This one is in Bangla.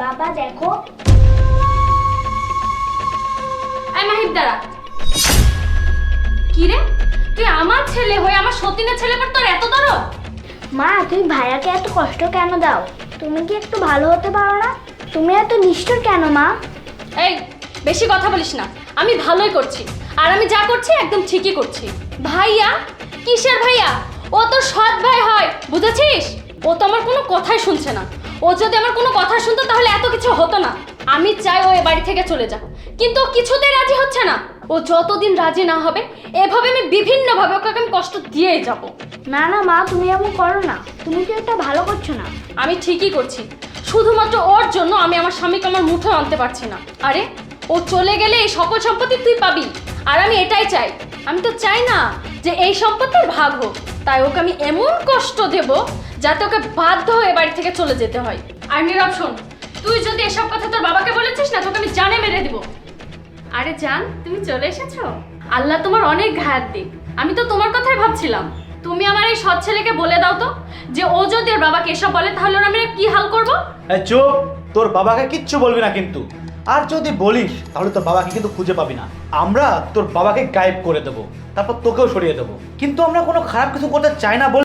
বাবা দেখো। এই মাহিব দাঁড়া। কি রে তুই আমার ছেলে হয়ে আমার সতীনের ছেলে পর তোর এত দরদ? মা তুমি ভাইয়াকে এত কষ্ট কেন দাও? তুমি কি একটু ভালো হতে পারো না? তুমি এত নিষ্ঠুর কেন মা? এই বেশি কথা বলিস না। আমি ভালোই করছি। আর আমি যা করছি একদম ঠিকই করছি। ভাইয়া? কিসের ভাইয়া? ও তো সৎ ভাই হয় বুঝেছিস? ও তো আমার কোনো কথাই শুনছে না। ও যদি আমার কোনো কথা শুনতো তাহলে এত কিছু হতো না। আমি চাই ও এ বাড়ি থেকে চলে যাক। কিন্তু ও কিছুতেই রাজি হচ্ছে না। ও যতদিন রাজি না হবে এভাবে আমি বিভিন্নভাবে ওকে আমি কষ্ট দিয়েই যাব। না না মা তুমি এমন করো না। তুমি কি এটা ভালো করছ না। আমি ঠিকই করছি। শুধুমাত্র ওর জন্য আমি আমার স্বামীকে আমার মুঠো আনতে পারছি না। আরে ও চলে গেলে এই সকল সম্পত্তি তুই পাবি। আর আমি এটাই চাই। আমি তো চাই না যে এই সম্পত্তির ভাগ হোক। তাই ওকে আমি এমন কষ্ট দেব যাতে ওকে বাধ্য হয়ে বাড়ি থেকে চলে যেতে হয়। আর নীরব শোন, তুই যদি এসব কথা তোর বাবাকে বলেছিস না, তোকে আমি জানে মেরে দিব। আরে জান, তুমি চলে এসেছ? আল্লাহ তোমার অনেক ঘায়াত দিক। আমি তো তোমার কথাই ভাবছিলাম। তুমি আমার এই সৎ ছেলেকে বলে দাও তো যে ও যদি ওর বাবাকে এসব বলে, তাহলে ওর আমি কি হাল করব? চুপ! তোর বাবাকে কিচ্ছু বলবি না কিন্তু। আর যদি বলিস, তাহলে তোর বাবাকে কিন্তু খুঁজে পাবি না। আমরা তোর বাবাকে গায়েব করে দেবো, তারপর তোকেও সরিয়ে দেবো। কিন্তু আমরা কোনো খারাপ কিছু করতে চাই না বলে